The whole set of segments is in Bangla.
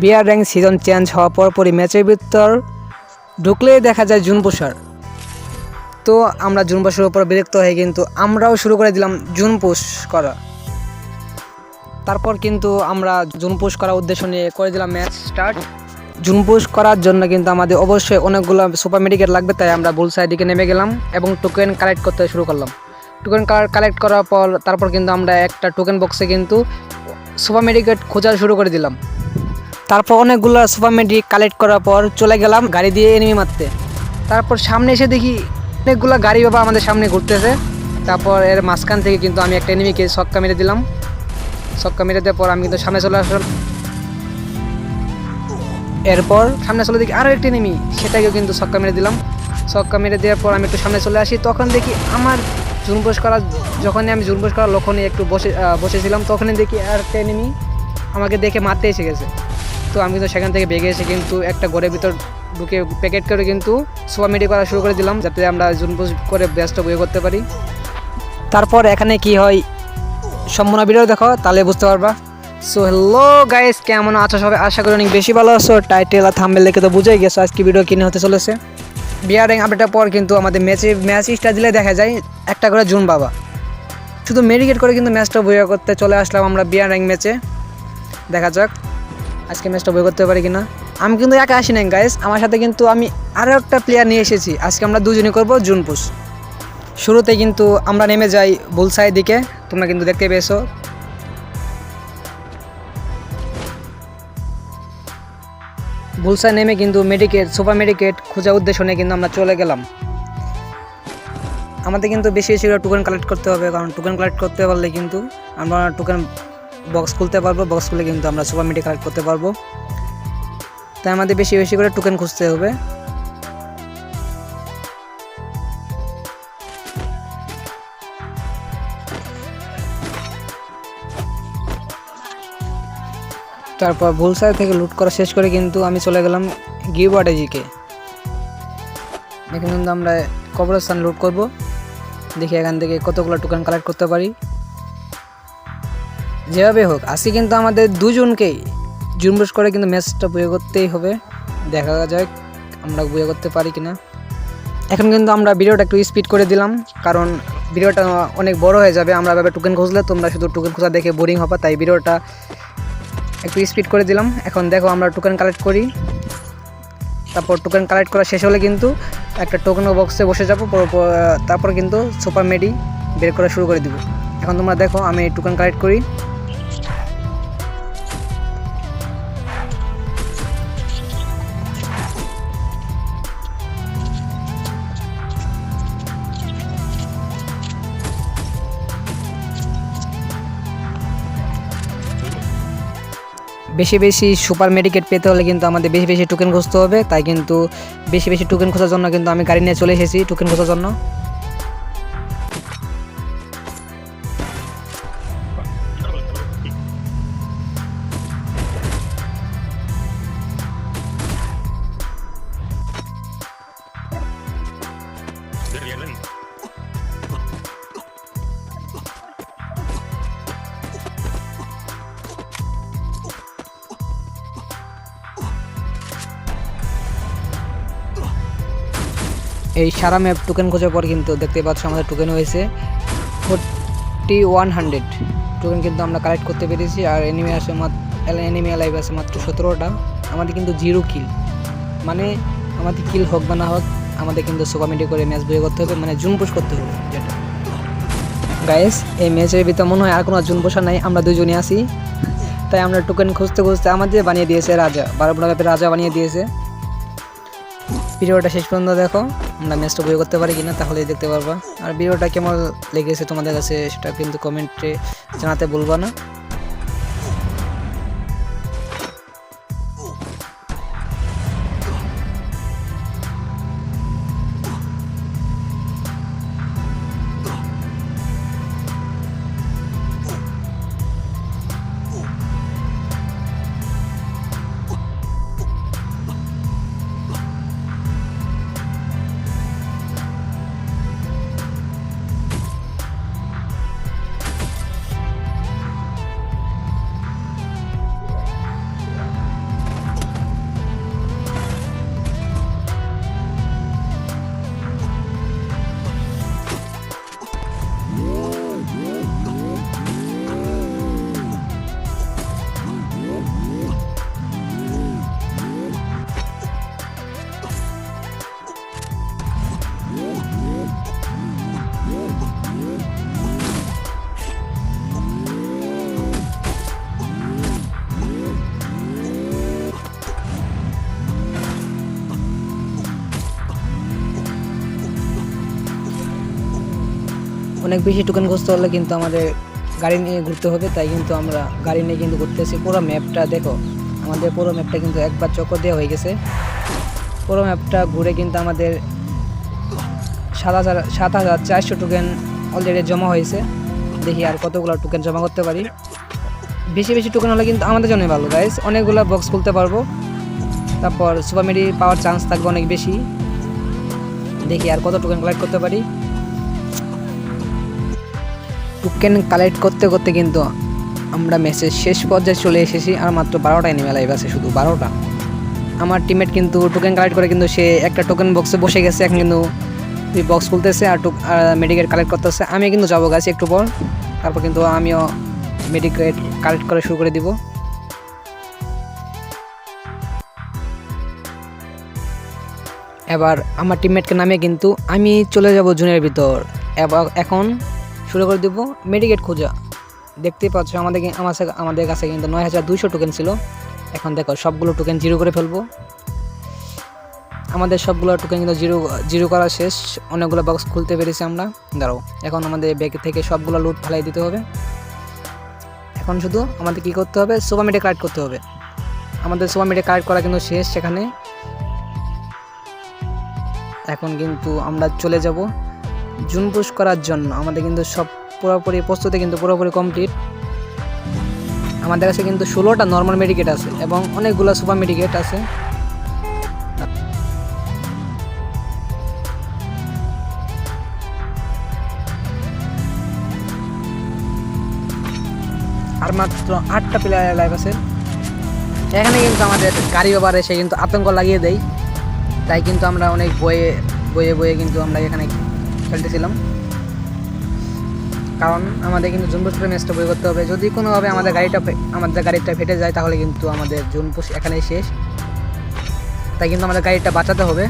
বিয়ার র্যাঙ্ক সিজন চেঞ্জ হওয়ার পরপরই ম্যাচের ভিতর ঢুকলেই দেখা যায় জুন পোষার। তো আমরা জুন পোষের উপর বিরক্ত হয়ে কিন্তু আমরাও শুরু করে দিলাম জুন পোষ করা। তারপর কিন্তু আমরা জুন পোষ করার উদ্দেশ্য নিয়ে করে দিলাম ম্যাচ স্টার্ট। জুন পোষ করার জন্য কিন্তু আমাদের অবশ্যই অনেকগুলো সুপার মেডিকেট লাগবে, তাই আমরা বুল সাইডিকে নেমে গেলাম এবং টোকেন কালেক্ট করতে শুরু করলাম। টোকেন কালেক্ট করার পর তারপর কিন্তু আমরা একটা টোকেন বক্সে কিন্তু সুপার মেডিকেট খোঁজা শুরু করে দিলাম। তারপর অনেকগুলো সুপার মেডিক কালেক্ট করার পর চলে গেলাম গাড়ি দিয়ে এনিমি মারতে। তারপর সামনে এসে দেখি অনেকগুলো গাড়ি বাবা আমাদের সামনে ঘুরতেছে। তারপর এর মাঝখান থেকে কিন্তু আমি একটা এনিমিকে সক্কা মেরে দিলাম। সক্কা মেরে দেওয়ার পর আমি কিন্তু সামনে চলে আসলাম। এরপর সামনে চলে দেখি আরও একটা নেমি সেটাকেও কিন্তু ছক্কা মেরে দিলাম। ছক্কা মেরে দেওয়ার পর আমি একটু সামনে চলে আসি, তখন দেখি আমার জুনবোস করা, যখনই আমি জুনবোস করার লক্ষণে একটু বসে বসেছিলাম, তখনই দেখি আর একটা নেমি আমাকে দেখে মারতে এসে গেছে। তো আমি কিন্তু সেখান থেকে বেগে এসে কিন্তু একটা ঘরের ভিতর ঢুকে প্যাকেট করে কিন্তু সোয়া মেডি করা শুরু করে দিলাম, যাতে আমরা জুনবোস করে ব্যস্ত বয়ে করতে পারি। তারপর এখানে কি হয়, সম্পূর্ণ ভিডিও দেখো, তাহলে বুঝতে পারবা। সো হ্যালো গাইস কেমন আছো সবাই? আশা করি অনেক বেশি ভালো আছো। টাইটেল আর থাম্বেল দেখে তো বুঝেই গেছো আজকে ভিডিও কিনে হতে চলেছে। বিয়ার আপডেটের পর কিন্তু আমাদের ম্যাচে ম্যাচ স্টার দিলে দেখা যায়, একটা করে জুন বাবা। শুধু মেডিকেট করে কিন্তু ম্যাচটা বইয়া করতে চলে আসলাম আমরা বিয়ার ম্যাচে দেখা যাক। আজকে ম্যাচটা বই করতে পারি কিনা? আমি কিন্তু একা আসি নাই গাইস আমার সাথে কিন্তু আমি আরও একটা প্লেয়ার নিয়ে এসেছি। আজকে আমরা দুজনই করব জুন পুষ শুরুতে কিন্তু আমরা নেমে যাই বুলসাই দিকে। তোমরা কিন্তু দেখতে পেয়েছ। বুলসাই নেমে কিন্তু মেডিকেট সুপার মেডিকেট খোঁজার উদ্দেশ্য নিয়ে কিন্তু আমরা চলে গেলাম। আমাদের কিন্তু বেশি বেশি টোকেন কালেক্ট করতে হবে, কারণ টোকেন কালেক্ট করতে পারলে কিন্তু আমরা টোকেন বক্স খুলতে পারব বক্স খুলে কিন্তু আমরা সুপার মেডি কালেক্ট করতে পারব। তাই আমাদের বেশি বেশি করে টোকেন খুঁজতে হবে। তারপর ভুলসাই থেকে লুট করা শেষ করে কিন্তু আমি চলে গেলাম গিওবাডেজিকে এখানে কিন্তু আমরা কবরস্থান লুট করব। দেখি এখান থেকে কতগুলো টোকেন কালেক্ট করতে পারি। যেভাবে হোক, আজকে কিন্তু আমাদের দুজনকেই জুমবুস করে কিন্তু ম্যাচটা বয়ে করতেই হবে। দেখা যাক আমরা বয়ে করতে পারি কি না এখন কিন্তু আমরা ভিডিওটা একটু স্পিড করে দিলাম, কারণ ভিডিওটা অনেক বড় হয়ে যাবে। আমরা ভাবে টোকেন খুঁজলে তোমরা শুধু টোকেন খোঁজা দেখে বোরিং হবে, তাই ভিডিওটা একটু স্পিড করে দিলাম। এখন দেখো আমরা টোকেন কালেক্ট করি। তারপর টোকেন কালেক্ট করা শেষ হলে কিন্তু একটা টোকেন বক্সে বসে যাব, পর- পর- তারপর কিন্তু সুপার মেডি বের করা শুরু করে দিব। এখন তোমরা দেখো, আমি টোকেন কালেক্ট করি। বেশি বেশি সুপার মেডিকেট পেতে হলে কিন্তু আমাদের বেশি বেশি টোকেন খুঁজতে হবে। তাই কিন্তু বেশি বেশি টোকেন খোঁজার জন্য কিন্তু আমি গাড়ি নিয়ে চলে এসেছি টোকেন খোঁজার জন্য। এই সারা ম্যাপ টোকেন খোঁজার পর কিন্তু দেখতে পাচ্ছ আমাদের টোকেন হয়েছে ফোরটি ওয়ান হান্ড্রেড টোকেন কিন্তু আমরা কালেক্ট করতে পেরেছি আর এনিমি আসে এনিমি লাইভ আছে মাত্র সতেরোটা। আমাদের কিন্তু জিরো কিল মানে আমাদের কিল হোক বা না হোক, আমাদের কিন্তু সোকামিটি করে ম্যাচ বয়ে করতে হবে মানে জুন পুশ করতে হবে যেটা। গাইস এই ম্যাচের ভিতরে মনে হয় আর কোনো জুন পোষা নাই, আমরা দুজনই আছি। তাই আমরা টোকেন খুঁজতে খুঁজতে আমাদের বানিয়ে দিয়েছে রাজা বারোপুরা ম্যাপের রাজা বানিয়ে দিয়েছে। ভিডিওটা শেষ পর্যন্ত দেখো। আমরা ম্যাচটা বই করতে পারি কিনা তাহলেই দেখতে পারবা। আর ভিডিওটা কেমন লেগেছে তোমাদের কাছে সেটা কিন্তু কমেন্টে জানাতে বলবা না। অনেক বেশি টোকেন খুঁজতে হলে কিন্তু আমাদের গাড়ি নিয়ে ঘুরতে হবে, তাই কিন্তু আমরা গাড়ি নিয়ে কিন্তু ঘুরতেছি। পুরো ম্যাপটা দেখো, আমাদের পুরো ম্যাপটা কিন্তু একবার চক্কর দেওয়া হয়ে গেছে। পুরো ম্যাপটা ঘুরে কিন্তু আমাদের সাত হাজার সাত হাজার চারশো টোকেন অলরেডি জমা হয়েছে। দেখি আর কতগুলো টোকেন জমা করতে পারি। বেশি বেশি টোকেন হলে কিন্তু আমাদের জন্য ভালো গাইস অনেকগুলো বক্স খুলতে পারব। তারপর সুপার মেডি পাওয়ার চান্স থাকবে অনেক বেশি। দেখি আর কত টোকেন কালেক্ট করতে পারি। টোকেন কালেক্ট করতে করতে কিন্তু আমরা ম্যাচের শেষ পর্যায়ে চলে এসেছি আর মাত্র বারোটা এনিমে লাইভ আছে, শুধু বারোটা। আমার টিমমেট কিন্তু টোকেন কালেক্ট করে কিন্তু সে একটা টোকেন বক্সে বসে গেছে, এখন কিন্তু বক্স খুলতেছে আর টুক মেডিকেট কালেক্ট করতেছে। আমি কিন্তু যাব গাছি একটু পর, তারপর কিন্তু আমিও মেডিকেট কালেক্ট করা শুরু করে দিব। এবার আমার টিমমেটকে নামে কিন্তু আমি চলে যাব জুনের ভিতর। এবার এখন শুরু করে দিব। মেডিকেট খোঁজা। দেখতেই পাচ্ছ আমাদের আমার আমাদের কাছে কিন্তু নয় হাজার দুইশো টোকেন ছিল। এখন দেখো, সবগুলো টোকেন জিরো করে ফেলব। আমাদের সবগুলো টোকেন কিন্তু জিরো জিরো করা শেষ। অনেকগুলো বক্স খুলতে পেরেছি আমরা। দাঁড়াও, এখন আমাদের ব্যাগ থেকে সবগুলো লুট ফেলাই দিতে হবে। এখন শুধু আমাদের কি করতে হবে? মিডিয়া কালেক্ট করতে হবে। আমাদের মিডিয়া কালেক্ট করা কিন্তু শেষ সেখানে। এখন কিন্তু আমরা চলে যাব। জুন পুশ করার জন্য। আমাদের কিন্তু সব পুরোপুরি প্রস্তুতি কিন্তু পুরোপুরি কমপ্লিট আমাদের কাছে কিন্তু ষোলোটা নর্মাল মেডিকেট আছে এবং অনেকগুলো সুপার মেডিকেট আছে। আর মাত্র আটটা প্লেয়ার লাইভ আছে। এখানে কিন্তু আমাদের গাড়ি ওভার সে কিন্তু আতঙ্ক লাগিয়ে দেয়। তাই কিন্তু আমরা অনেক বয়ে বয়ে বয়ে কিন্তু আমরা এখানে খেলতেছিলাম। কারণ আমাদের কিন্তু জুনপুষপুরের ম্যাচটা বই করতে হবে। যদি কোনোভাবে আমাদের গাড়িটা আমাদের গাড়িটা ফেটে যায়, তাহলে কিন্তু আমাদের জুন জুনপুষ এখানেই শেষ। তাই কিন্তু আমাদের গাড়িটা বাঁচাতে হবে।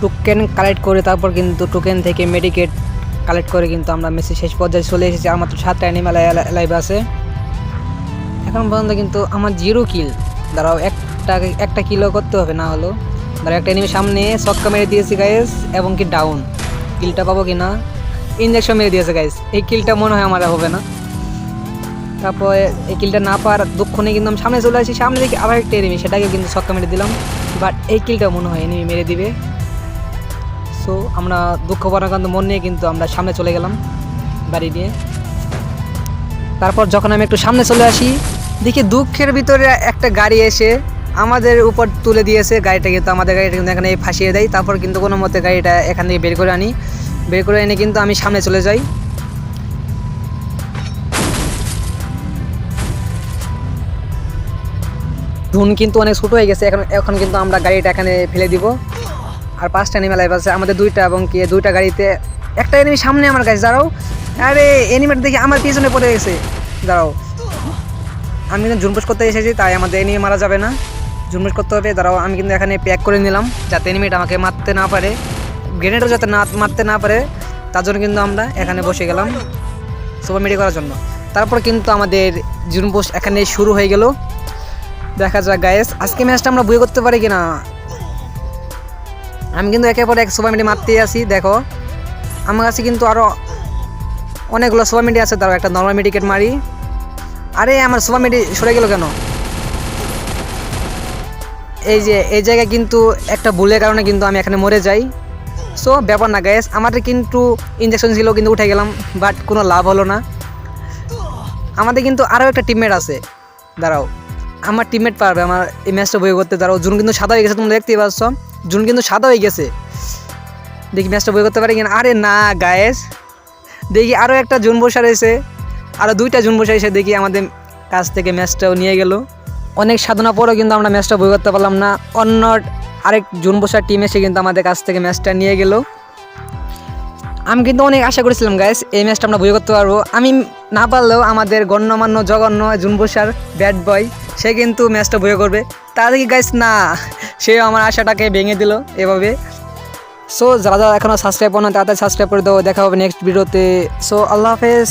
টোকেন কালেক্ট করে তারপর কিন্তু টোকেন থেকে মেডিকেট কালেক্ট করে কিন্তু আমরা মেসি শেষ পর্যায়ে চলে এসেছি। আর মাত্র সাতটা অ্যানিমাল লাইভ আছে। এখন পর্যন্ত কিন্তু আমার জিরো কিল দাঁড়াও, একটা একটা কিলো করতে হবে না হলো দাঁড়াও, একটা এনিমি সামনে সক্কা মেরে দিয়েছি গাইস এবং কি ডাউন কিলটা পাবো কি না ইঞ্জেকশন মেরে দিয়েছে গাইস এই কিলটা মনে হয় আমার হবে না। তারপর এই কিলটা না পার দুঃখ নেই, কিন্তু আমি সামনে চলে আসি, সামনে দেখি আবার একটা এনিমি সেটাকে কিন্তু সক্কা মেরে দিলাম। বাট এই কিলটা মনে হয় এনিমি মেরে দিবে। সো আমরা দুঃখ পরাকান্ত মন নিয়ে কিন্তু আমরা সামনে চলে গেলাম বাড়ি নিয়ে তারপর যখন আমি একটু সামনে চলে আসি দেখি দুঃখের ভিতরে একটা গাড়ি এসে আমাদের উপর তুলে দিয়েছে গাড়িটা কিন্তু আমাদের গাড়িটা কিন্তু এখানে ফাঁসিয়ে দেয়। তারপর কিন্তু কোনো মতে গাড়িটা এখান থেকে বের করে আনি। বের করে এনে কিন্তু আমি সামনে চলে যাই। ধুন কিন্তু অনেক ছোটো হয়ে গেছে। এখন এখন কিন্তু আমরা গাড়িটা এখানে ফেলে দিব। আর পাঁচটা এনিমে লাইভ আছে। আমাদের দুইটা এবং কি, দুইটা গাড়িতে একটা এনিমি সামনে আমার কাছে, দাঁড়াও। আরে এনিমেট দেখি আমার পিছনে পড়ে গেছে। দাঁড়াও। আমি কিন্তু জুনপুশ করতে এসেছি, তাই আমাদের এনিমি মারা যাবে না। জুনপুশ করতে হবে, দাঁড়াও, আমি কিন্তু এখানে প্যাক করে নিলাম, যাতে এনিমিট আমাকে মারতে না পারে। গ্রেনেডও যাতে না মারতে না পারে, তার জন্য কিন্তু আমরা এখানে বসে গেলাম সুপার মেডি করার জন্য। তারপর কিন্তু আমাদের জুনপুশ এখানে শুরু হয়ে গেল। দেখা যাক গায়েস আজকে ম্যাচটা আমরা বই করতে পারি কিনা? আমি কিন্তু একের পরে এক সুপার মিডি মারতেই আছি, দেখো। আমার কাছে কিন্তু আরও অনেকগুলো সুপার মিডি আছে তারও একটা নর্মাল মেডিকেট মারি। আরে, আমার সুপার মিডি সরে গেল কেন? এই যে, এই জায়গায় কিন্তু একটা ভুলের কারণে কিন্তু আমি এখানে মরে যাই। সো ব্যাপার না গ্যাস আমাদের কিন্তু ইঞ্জেকশন ছিল, কিন্তু উঠে গেলাম বাট কোনো লাভ হলো না। আমাদের কিন্তু আরও একটা টিমমেট আছে। দাঁড়াও, আমার টিমমেট পারবে, আমার এই ম্যাচটা বই করতে। দাঁড়াও, জুন কিন্তু সাদা হয়ে গেছে, তোমরা দেখতেই পাচ্ছ। জুন কিন্তু সাদা হয়ে গেছে। দেখি ম্যাচটা বই করতে পারি কিনা। আরে না গায়েস দেখি আরও একটা জুন বসা রয়েছে। আরও দুইটা জুন বসা এসে দেখি আমাদের কাছ থেকে ম্যাচটাও নিয়ে গেল। অনেক সাধনা পরেও কিন্তু আমরা ম্যাচটা বই করতে পারলাম না। অন্য আরেক জুন বসার টিম এসে কিন্তু আমাদের কাছ থেকে ম্যাচটা নিয়ে গেল। আমি কিন্তু অনেক আশা করেছিলাম গাইস এই ম্যাচটা আমরা বই করতে পারব। আমি না পারলেও আমাদের গণ্যমান্য জঘন্য জুনবসার ব্যাট বয় সে কিন্তু ম্যাচটা বই করবে। তা দেখি গাইস না সে আমার আশাটাকে ভেঙে দিল এভাবে। সো যারা যারা এখনও সাবস্ক্রাইব করো তাড়াতাড়ি সাবস্ক্রাইব করে দাও। দেখা হবে নেক্সট ভিডিওতে সো আল্লাহ হাফেজ।